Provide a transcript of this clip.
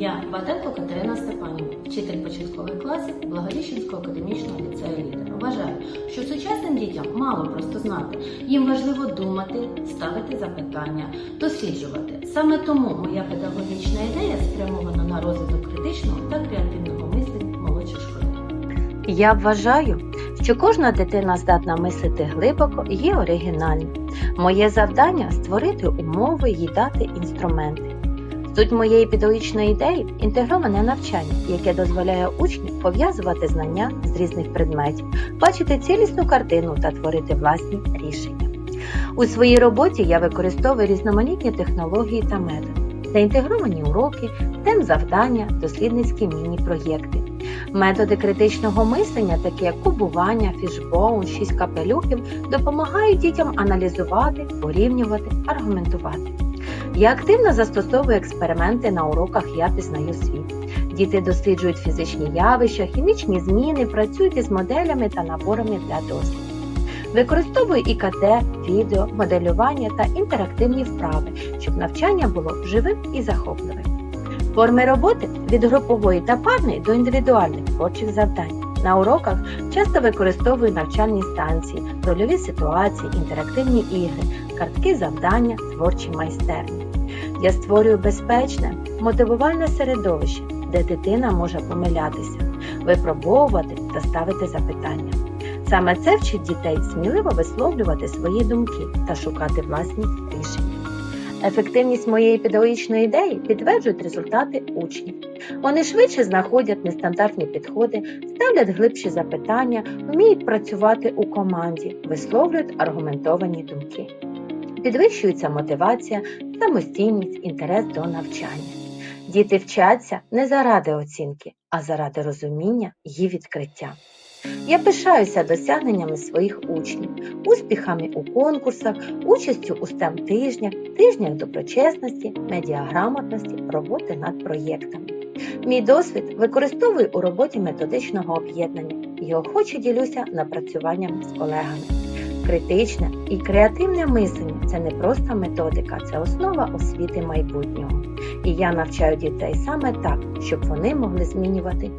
Я Батенко Катерина Степанівна, вчитель початкових класів Благовіщенського академічного ліцею лідера. Вважаю, що сучасним дітям мало просто знати. Їм важливо думати, ставити запитання, досліджувати. Саме тому моя педагогічна ідея спрямована на розвиток критичного та креативного мислення молодших школярів. Я вважаю, що кожна дитина здатна мислити глибоко і є оригінальним. Моє завдання створити умови їй дати інструменти. Суть моєї педагогічної ідеї інтегроване навчання, яке дозволяє учням пов'язувати знання з різних предметів, бачити цілісну картину та творити власні рішення. У своїй роботі я використовую різноманітні технології та методи, заінтегровані уроки, тем завдання, дослідницькі міні-проєкти. Методи критичного мислення, такі як кубування, фішбоун, шість капелюхів, допомагають дітям аналізувати, порівнювати, аргументувати. Я активно застосовую експерименти на уроках Я пізнаю світ. Діти досліджують фізичні явища, хімічні зміни, працюють із моделями та наборами для досліду. Використовую ІКТ, відео, моделювання та інтерактивні вправи, щоб навчання було живим і захопливим. Форми роботи від групової та парної до індивідуальних творчих завдань. На уроках часто використовую навчальні станції, рольові ситуації, інтерактивні ігри, картки завдання, творчі майстерні. Я створюю безпечне, мотивувальне середовище, де дитина може помилятися, випробовувати та ставити запитання. Саме це вчить дітей сміливо висловлювати свої думки та шукати власні рішення. Ефективність моєї педагогічної ідеї підтверджують результати учнів. Вони швидше знаходять нестандартні підходи, ставлять глибші запитання, вміють працювати у команді, висловлюють аргументовані думки. Підвищується мотивація, самостійність, інтерес до навчання. Діти вчаться не заради оцінки, а заради розуміння і відкриття. Я пишаюся досягненнями своїх учнів, успіхами у конкурсах, участю у STEM тижнях, тижнях доброчесності, медіаграмотності, роботи над проєктами. Мій досвід використовую у роботі методичного об'єднання і охоче ділюся напрацюваннями з колегами. Критичне і креативне мислення це не просто методика, це основа освіти майбутнього. І я навчаю дітей саме так, щоб вони могли змінювати